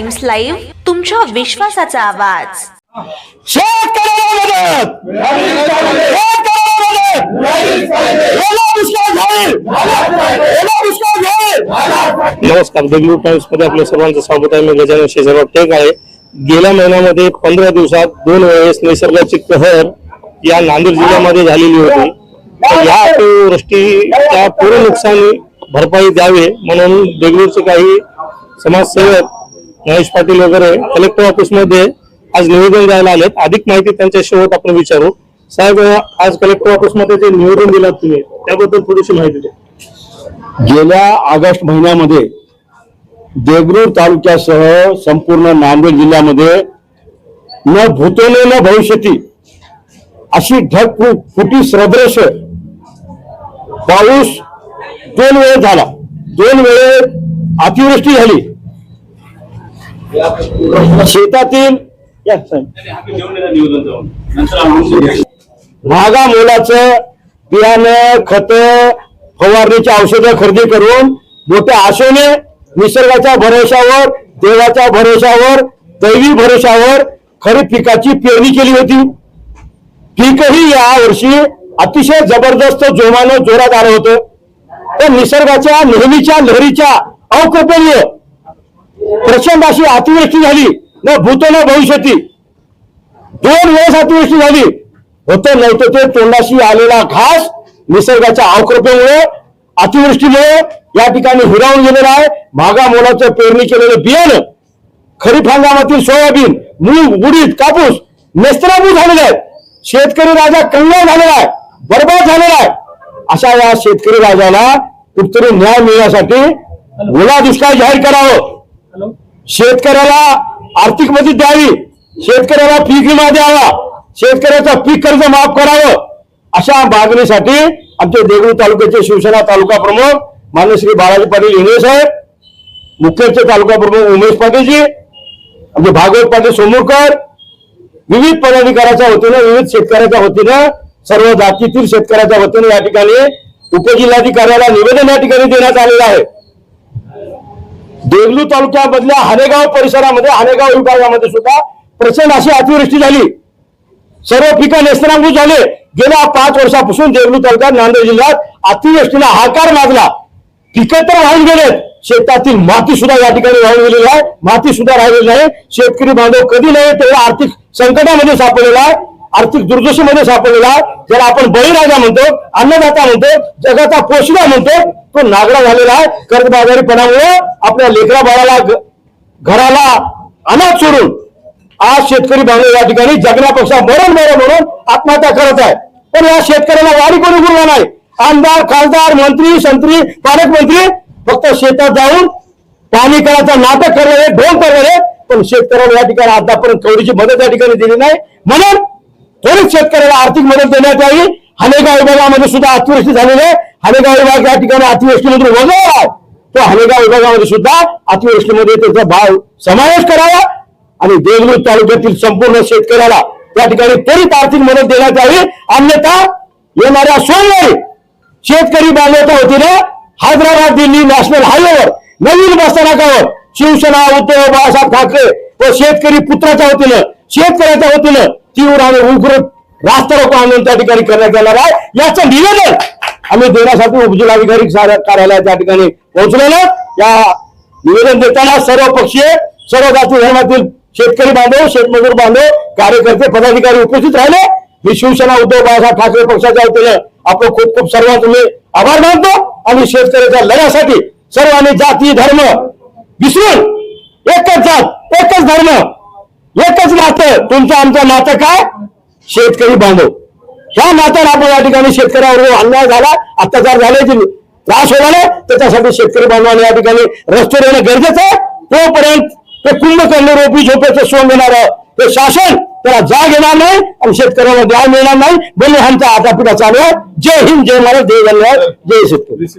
Times live तुमच्या विश्वासाचा आवाज. नमस्कार देगलूर टाइम्समध्ये आपल्या सर्वांचं स्वागत आहे. मी गजानन शेजरराव टेक आहे. गेल्या महिन्यामध्ये पंधरा दिवसात दोन वेळेस निसर्गाची कहर या नांदेड जिल्ह्यामध्ये झालेली होती. या अतिवृष्टीच्या पूर्ण नुकसानी भरपाई द्यावी म्हणून देगलूरचे काही समाजसेवक महेश पाटील वगैरे कलेक्टर ऑफिसमध्ये आज निवेदन द्यायला आलेत. अधिक माहिती त्यांच्या शेवट आपण विचारू. साहेब आज कलेक्टर ऑफिसमध्ये जे निवेदन दिलात तुम्ही त्याबद्दल थोडीशी माहिती द्या. गेल्या ऑगस्ट महिन्यामध्ये देगलूर तालुक्यासह संपूर्ण नांदेड जिल्ह्यामध्ये न भूतोले न भविष्यती अशी ढग फुटी सदृश पाऊस दोन वेळ झाला. दोन वेळे अतिवृष्टी झाली. शेतातील महागा मोलाचं बियाणं खत फवारणीची औषधं खरेदी करून मोठ्या आशेने निसर्गाच्या भरोशावर देवाच्या भरोशावर दैवी भरोशावर खरीप पिकाची पेरणी केली होती. पीकही या वर्षी अतिशय जबरदस्त जोमानं जोरात आलं होतं. तर निसर्गाच्या नेहमीच्या लहरीच्या अवकल्पनीय प्रचंड अशी अतिवृष्टी झाली. न भूत न भविष्यती. दोन वेळेस अतिवृष्टी झाली. होतं नव्हतं ते तोंडाशी आलेला घास निसर्गाच्या अवकृपेमुळे अतिवृष्टीमुळे या ठिकाणी हिरावून गेलेलं आहे. मागा मोलाचं पेरणी केलेलं बियाणं खरीप हंगामातील सोयाबीन मूग उडीद कापूस नेस्तराभूत झालेले आहेत. शेतकरी राजा कंगळ झालेला आहे. बरबाद झालेला आहे. अशा या शेतकरी राजाला कुठतरी न्याय मिळण्यासाठी ओला दुष्काळ जाहीर करावं. शेतकऱ्याला आर्थिक मदत द्यावी शेतकऱ्याला पीक विमा द्यावा शेतकऱ्याचं पीक कर्ज माफ करावं अशा मागणीसाठी आमचे देगलूर तालुक्याचे शिवसेना तालुका प्रमुख मान्य श्री बालाजी पाटील इंगळे साहेब मुख्यचे तालुका प्रमुख उमेश पाटीलजी आमचे भागवत पाटील सोमूरकर विविध पदाधिकाऱ्याच्या वतीनं विविध शेतकऱ्याच्या वतीनं सर्व जातीतील शेतकऱ्याच्या वतीनं या ठिकाणी उपजिल्हाधिकाऱ्याला निवेदन या ठिकाणी देण्यात आलेलं आहे. देवलू तालुक्यामधल्या हानेगाव परिसरामध्ये हानेगाव विभागामध्ये सुद्धा प्रचंड अशी अतिवृष्टी झाली. सर्व पिकं नेस्तनाभूत झाले. गेल्या पाच वर्षापासून देवलू तालुक्यात नांदेड जिल्ह्यात अतिवृष्टीला हाकार लागला पिकं तर वाहून गेलेत. शेतातील माती सुद्धा या ठिकाणी वाहून गेलेली आहे. माती सुद्धा राहिलेली नाही. शेतकरी बांधव कधी नाही तेवढा आर्थिक संकटामध्ये सापडलेला आहे. आर्थिक दुर्दशेमध्ये सापडलेला आहे. ज्याला आपण बळीराजा म्हणतो अन्नदाता म्हणतो जगाचा पोषणा म्हणतो तो नागरा झालेला आहे. कर्जबाजारीपणामुळे आपल्या लेकरा बाळाला घराला अनाथ सोडून आज शेतकरी बांधव या ठिकाणी जगण्यापेक्षा मरण मरण म्हणून आत्महत्या करत आहे. पण या शेतकऱ्याला वारी कोणी गुरुवा नाही. आमदार खासदार मंत्री संत्री पालकमंत्री फक्त शेतात जाऊन पाणी करायचं नाटक करणारे ढोल करणारे पण शेतकऱ्याला या ठिकाणी आतापर्यंत थोडीशी मदत या ठिकाणी दिली नाही. म्हणून त्वरित शेतकऱ्याला आर्थिक मदत देण्यात यावी. हनेगाव विभागामध्ये सुद्धा अतिवृष्टी झालेली आहे. हनेगाव विभाग या ठिकाणी अतिवृष्टीमधून वगळला आहे तो हनेगाव विभागामध्ये सुद्धा अतिवृष्टीमध्ये त्याचा भाव समावेश करावा आणि देगलूर तालुक्यातील संपूर्ण शेतकऱ्याला त्या ठिकाणी त्वरित आर्थिक मदत देण्यात यावी. अन्यथा येणाऱ्या सोमवारी शेतकरी बांधवाच्या वतीने हैदराबाद दिल्ली नॅशनल हायवेवर नवीन बसस्थानकावर शिवसेना उद्धव बाळासाहेब ठाकरे व शेतकरी पुत्राच्या वतीनं शेतकऱ्याच्या वतीनं तीव्र आणि उग्र रास्ता रोको आंदोलन त्या ठिकाणी करण्यात येणार आहे. याचं निवेदन आम्ही देण्यासाठी उपजिल्हाधिकारी सार- कार्यालयात त्या ठिकाणी पोहोचलेलो या निवेदन देताना सर्व पक्षीय सर्व जाती धर्मातील शेतकरी बांधव शेतमजूर बांधव कार्यकर्ते पदाधिकारी उपस्थित राहिले. मी शिवसेना उद्धव बाळासाहेब ठाकरे पक्षाच्या वतीने आपण खूप खूप सर्वांचे मी आभार मानतो. आणि शेतकऱ्याच्या लढ्यासाठी सर्वांनी जाती धर्म विसरून एकच जात एकच धर्म एकच नातं. तुमचं आमचं नातं काय? शेतकरी बांधव. ह्या नात्यानं आपण या ठिकाणी शेतकऱ्यावर अन्याय झाला अत्याचार झाले की त्रास होणार त्याच्यासाठी शेतकरी बांधवांनी या ठिकाणी रस्ते देणं गरजेचं आहे. तोपर्यंत ते कुंभकर्ण रोपी झोपेचं सोंग घेणार ते शासन त्याला जाग येणार नाही आणि शेतकऱ्यांना न्याय मिळणार नाही. बोलणे ह्यांचा आटापिटा चालू आहे जय हिंद जय महाराज जय धन्यवाद जय शेतकरी